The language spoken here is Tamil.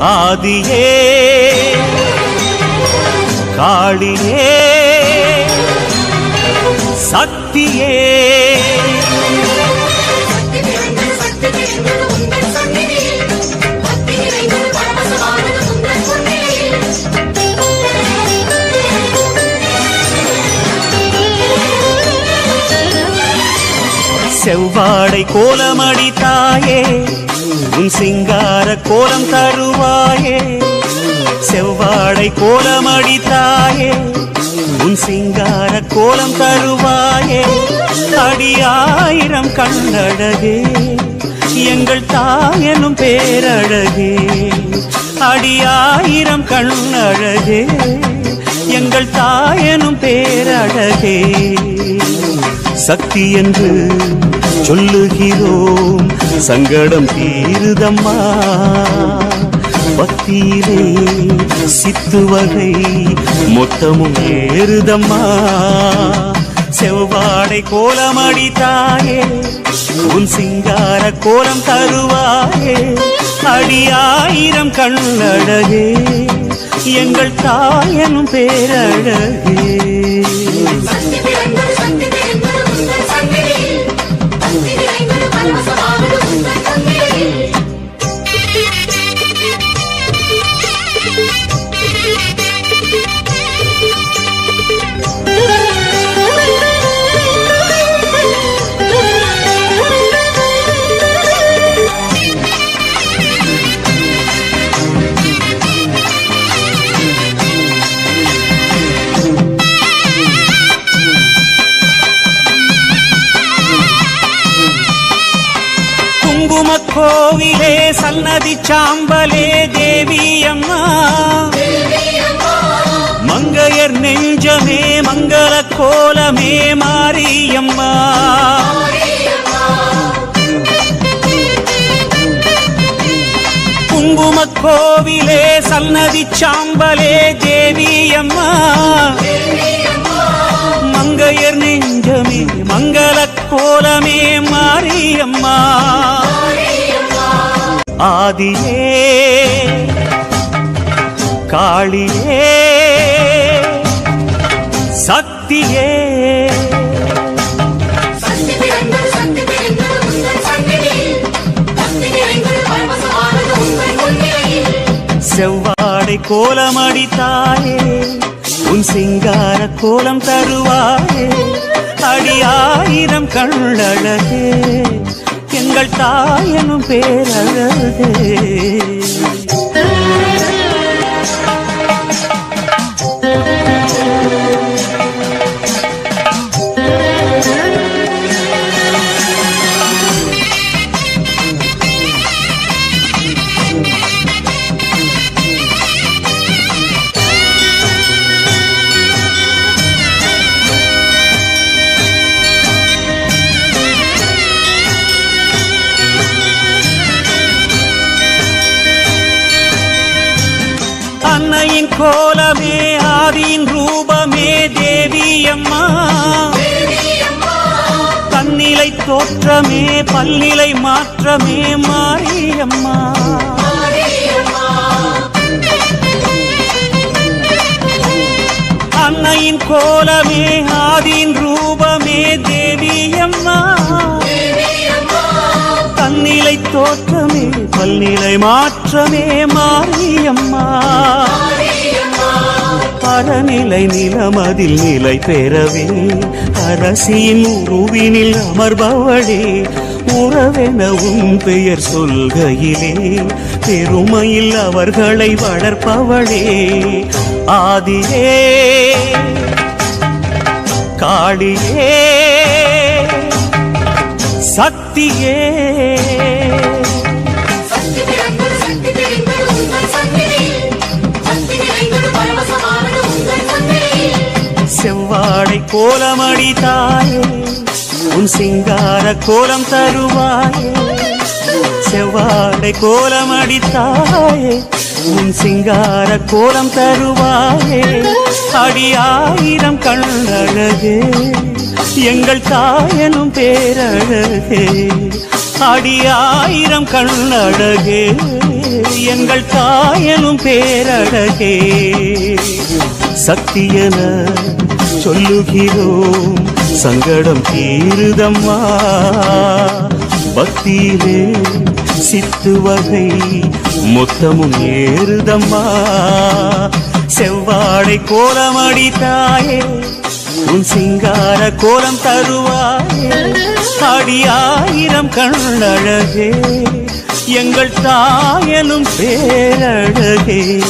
ஆதியே காளியே சக்தியே. செவ்வாடை கோலமடி தாயே உன் சிங்கார கோலம் தருவாயே. செவ்வாடை கோலமடி தாயே உன் சிங்கார கோலம் தருவாயே. அடியாயிரம் கண்ணழகே எங்கள் தாயனும் பேரழகே. அடியாயிரம் கண்ணழகே எங்கள் தாயனும் பேரழகே. சக்தி என்று சொல்லுகிறோம். சங்கடம் தீருதம்மா. பக்தியிலே சித்து வகை மொத்தமும் ஏறுதம்மா. செவ்வாடை கோலம் அடித்தாயே உன் சிங்கார கோலம் தருவாயே. அடியாயிரம் கண்ணழகே எங்கள் தாயனும் பேரழகே. உமக்கோவிலே சன்னதி சாம்பலே தேவி அம்மா மங்கையர் நெஞ்சமே மங்கள கோலமே மாரியம்மா. குங்குமக்கோவிலே சன்னதி சாம்பலே தேவி அம்மா மங்கையர் நெஞ்சமே மங்கள கோலமே மாரியம்மா. ஆதியே காளியே சக்தியே. செவ்வாடை கோலமடித்தாயே. உன் சிங்கார கோலம் தருவாயே. அடி ஆயிரம் கண்ணழகே எங்கள் தாயனும் பேரழகே. அன்னையின் கோலமே ஆதியின் ரூபமே தேவி அம்மா தன்னிலை தோற்றமே பல்நிலை மாற்றமே மாரியம்மா. அன்னையின் கோலமே ஆதியின் ரூபமே தேவி பல்நிலை தோற்றமே பல்நிலை மாற்றமே மாரியம்மா. பரநிலை நிலமதில் நிலை பெறவே அரசியின் உருவினில் அமர்பவளே உறவெனவும் பெயர் சொல்கையிலே பெருமையில் அவர்களை வளர்ப்பவளே. ஆதியே காளியே சக்தியே. செவ்வாடை கோலமடி தாயே உன் சிங்கார கோலம் தருவாயே. செவ்வாடை கோலமடி தாயே உன் சிங்கார கோலம் தருவாயே. அடியாயிரம் கண்ணழகே. எங்கள் தாயனும் பேரழகே. அடியாயிரம் கண்ணழகே. எங்கள் தாயனும் பேரழகே. சக்தியன சொல்லுகிறோம் சங்கடம் தீருதம்மா. பக்தியிலே சித்து வகை மொத்தமும் ஏறுதம்மா. செவ்வாடை கோலமடி தாயே உன் சிங்கார கோலம் தருவாயே. அடியாயிரம் கண்ணழகே. எங்கள் தாயனும் பேரழகே.